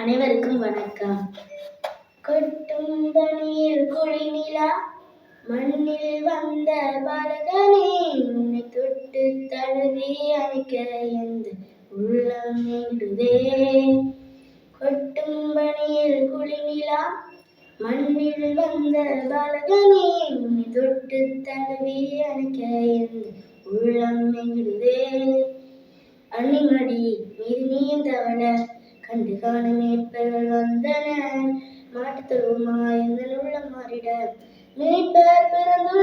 அனைவருக்கும் வணக்கம். கொட்டும் பனியில் குளிநிலா மண்ணில் வந்த பாலகனே உன்னை தொட்டு தழுவி அணைக்க எந்த உள்ளம் நீடுதே கொட்டும் பனியில் குளிநிலா மண்ணில் வந்த பாலகனே உன்னை தொட்டு தழுவி அணைக்க எந்த உள்ளம் நீடுதே அணிமடி மீது நீந்தவன கண்டு காண மேய்ப்பர்கள் வந்தனர் மாட்டுத் தொழுவமாய் எந்த உள்ளம் மாறிட. மேய்ப்பர் பிறந்து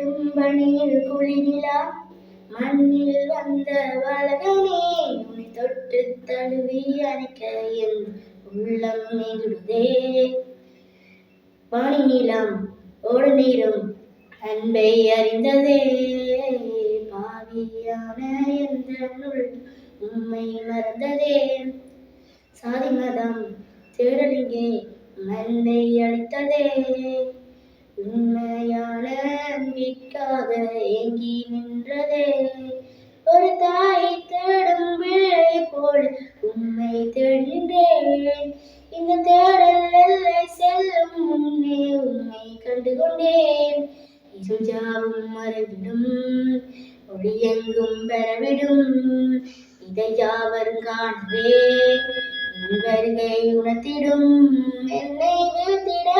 தும்பனியில் குளிரிலா மண்ணில் வந்த வளகனே உன்னை தொட்டு தழுவி அணைக்க என் உள்ளம் நெகிழுதே வாணி நீளம் ஓடு நீரும் அன்பை அறிந்ததே. பாவியான எந்த நுள் உம்மை மறந்ததே. சாதி மதம் தேடலிங்கே நன்மை அளித்ததே உண்மையா அன்பிற்காக ஏங்கி நின்றதே. ஒரு தாய் தேடும் பிள்ளை போல் உண்மை தேடுகின்றேன். இந்த தேடல் எல்லை செல்லும் முன்னே உண்மை கண்டு கொண்டேன் இருஞ்சாவும் மறைவிடும் ஒளியெங்கும் பெறவிடும். இதை யாவரும் காண்பே? வருகை உணர்த்திடும் என்னை வீழ்த்திட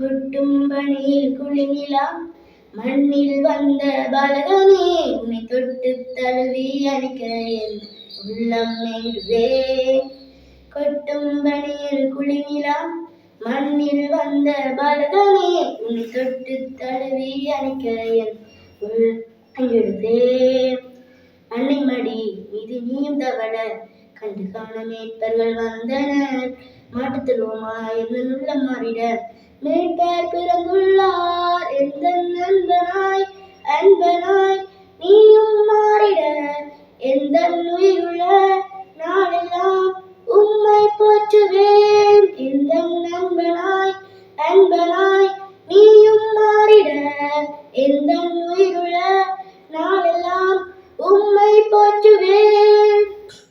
கொட்டும் பணியில் குளிநிலா மண்ணில் வந்த பாலகனே உன்னை தொட்டு தழுவி அணைக்க உள்ளம் நெடுவே கொட்டும் பணியில் குளிநிலா மண்ணில் வந்த பாலகனே உன்னை தொட்டு தழுவி அணைக்க உள் உள்ளே அன்னை மடி இது நீயும் தவள கண்டு காண மேற்பர்கள் வந்தனர். மாட்டுத் தொழுவமா உள்ள மாறிட. மீட்பர் பிறந்துள்ளார். எந்த நண்பனாய்? அன்பனாய்? நீயும் மாறிட. எந்த உயிருள்ள? நாளெல்லாம் உம்மை போற்றுவேன். எந்த நண்பனாய்? அன்பனாய்? நீயும் மாறிட. எந்த உயிர்